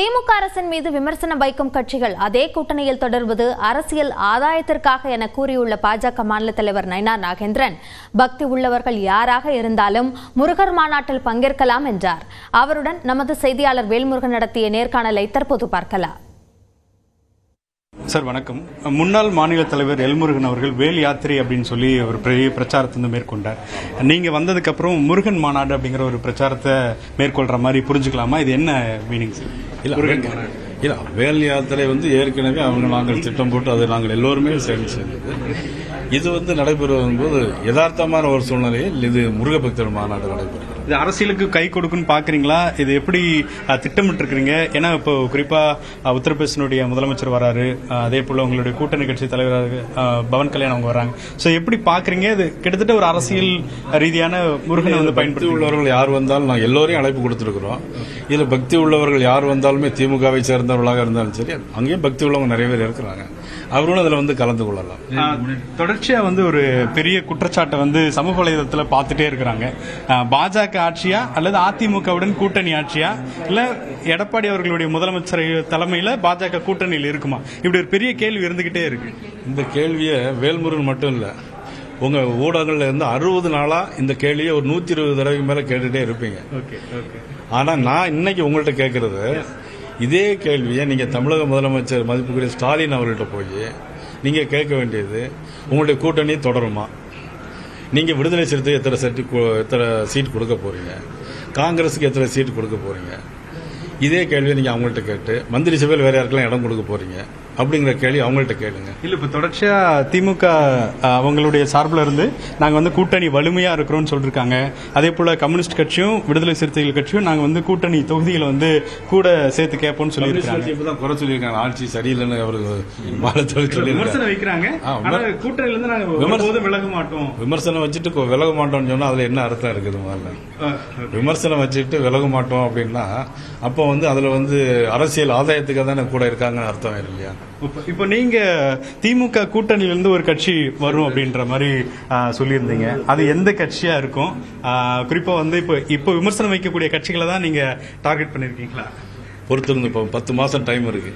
திமுக அரசின் மீது விமர்சனம் வைக்கும் கட்சிகள் அதே கூட்டணியில் தொடர்வது அரசியல் ஆதாயத்திற்காக என கூறியுள்ள பாஜக மாநில தலைவர் நைனா நாகேந்திரன். பக்தி உள்ளவர்கள் யாராக இருந்தாலும் முருகர் மாநாட்டில் பங்கேற்கலாம் என்றார். அவருடன் நமது செய்தியாளர் வேல்முருகன் நடத்திய நேர்காணலை தற்போது பார்க்கலாம். சார் வணக்கம். முன்னாள் மாநில தலைவர் எல்முருகன் அவர்கள் வேல் யாத்திரை அப்படின்னு சொல்லி ஒரு பெரிய பிரச்சாரத்தை வந்து மேற்கொண்டார். நீங்கள் வந்ததுக்கப்புறம் முருகன் மாநாடு அப்படிங்கிற ஒரு பிரச்சாரத்தை மேற்கொள்கிற மாதிரி புரிஞ்சுக்கலாமா? இது என்ன மீனிங் சார்? இல்ல வே- இல்ல வேல் யாத்திரை வந்து ஏற்கனவே அவங்க நாங்கள் திட்டம் போட்டு அதை நாங்கள் எல்லோருமே சேர்ந்து செஞ்சது இது வந்து நடைபெறும் போது யதார்த்தமான ஒரு சூழ்நிலையில் இது முருகபக்தர் மாநாடு நடைபெறுகிறது. இது அரசியலுக்கு கை கொடுக்குன்னு பாக்குறீங்களா? இது எப்படி திட்டமிட்டு இருக்கிறீங்க ஏன்னா இப்போ குறிப்பா அஹ், உத்தரப்பிரதேசனுடைய முதலமைச்சர் வராரு. அதே போல உங்களுடைய கூட்டணி கட்சி தலைவர் அஹ், பவன் கல்யாண் அவங்க வராங்க. சோ எப்படி பாக்குறீங்க? இது கிட்டத்தட்ட ஒரு அரசியல் ரீதியான முருகனை வந்து பயன்படுத்தி உள்ளவர்கள் யார் வந்தாலும் நாங்கள் எல்லோரையும் அழைப்பு கொடுத்துருக்கிறோம். இதுல பக்தி உள்ளவர்கள் யார் வந்தாலுமே திமுகவை சேர்ந்தவர்களாக இருந்தாலும் சரி அங்கேயும் பக்தி உள்ளவங்க நிறைய பேர் இருக்கிறாங்க. அவர்களும் அதில் வந்து கலந்து கொள்ளலாம். ஆஹ் தொடர்ச்சியா வந்து ஒரு பெரிய குற்றச்சாட்டை வந்து சமூக வலைதளத்துல பார்த்துட்டே இருக்கிறாங்க. பாஜக ஆட்சியா அல்லது அதிமுகவுடன் கூட்டணி ஆட்சியா? இல்ல எடப்பாடி அவர்களுடைய முதலமைச்சர் தலைமையில பாஜக கூட்டணியில் இருக்குமா? இப்படி ஒரு பெரிய கேள்வி இருந்துகிட்டே இருக்கு. இந்த கேள்வியை வேல்முருகன் மட்டும் இல்ல உங்க ஊடகங்கள்ல இருந்து அறுபது நாளா இந்த கேள்வியை ஒரு நூத்தி இருபது தடவைக்கு மேல கேட்டுட்டே இருப்பீங்க. Okay okay. ஆனா நான் இன்னைக்கு உங்கள்ட்ட கேட்கறது இதே கேள்வியை நீங்கள் தமிழக முதலமைச்சர் மதிப்புக்குரிய ஸ்டாலின் அவர்கள்ட்ட போய் நீங்கள் கேட்க வேண்டியது உங்களுடைய கூட்டணி தொடருமா? நீங்கள் விடுதலை சிறுத்தை எத்தனை செட்டு எத்தனை சீட் கொடுக்க போகிறீங்க காங்கிரஸுக்கு எத்தனை சீட் கொடுக்க போகிறீங்க இதே கேள்வியை நீங்கள் அவங்கள்ட்ட கேட்டு மந்திரி சபையில் வேறு யாருக்கெல்லாம் இடம் கொடுக்க போகிறீங்க அப்படிங்கிற கேள்வி அவங்கள்ட்ட கேளுங்க. இல்ல இப்ப தொடர்ச்சியா திமுக அவங்களுடைய சார்பில் இருந்து நாங்க வந்து கூட்டணி வலிமையா இருக்கிறோம்னு சொல்லிருக்காங்க. அதே போல கம்யூனிஸ்ட் கட்சியும் விடுதலை சிறுத்தைகள் கட்சியும் நாங்க வந்து கூட்டணி தொகுதிகளை வந்து கூட சேர்த்து கேட்போம்னு சொல்லியிருக்காங்க. இப்பதான் குறை சொல்லியிருக்காங்க. ஆட்சி சரியில்லைன்னு அவருக்கு வாழ்த்து சொல்லியிருக்காங்க விமர்சனம் வைக்கிறாங்க. ஆ, ஆனா கூட்டணியில இருந்து நாங்க ஒருபோதும் விலக மாட்டோம். விமர்சனம் வச்சுட்டு விலக மாட்டோம்னு சொன்னா அதுல என்ன அர்த்தம் இருக்குது முதல்ல? விமர்சனம் வச்சுட்டு விலக மாட்டோம் அப்படின்னா அப்போ வந்து அதுல வந்து அரசியல் ஆதாயத்துக்காக தானே கூட இருக்காங்கன்னு அர்த்தம் இல்லையா? இப்போ நீங்க திமுக கூட்டணியில இருந்து ஒரு கட்சி வரும் அப்படின்ற மாதிரி சொல்லியிருந்தீங்க. அது எந்த கட்சியா இருக்கும்? குறிப்பா வந்து இப்போ இப்போ விமர்சனம் வைக்கக்கூடிய கட்சிகளை தான் நீங்க டார்கெட் பண்ணிருக்கீங்களா பொறுத்திருந்து இப்போ பத்து மாசம் டைம் இருக்கு.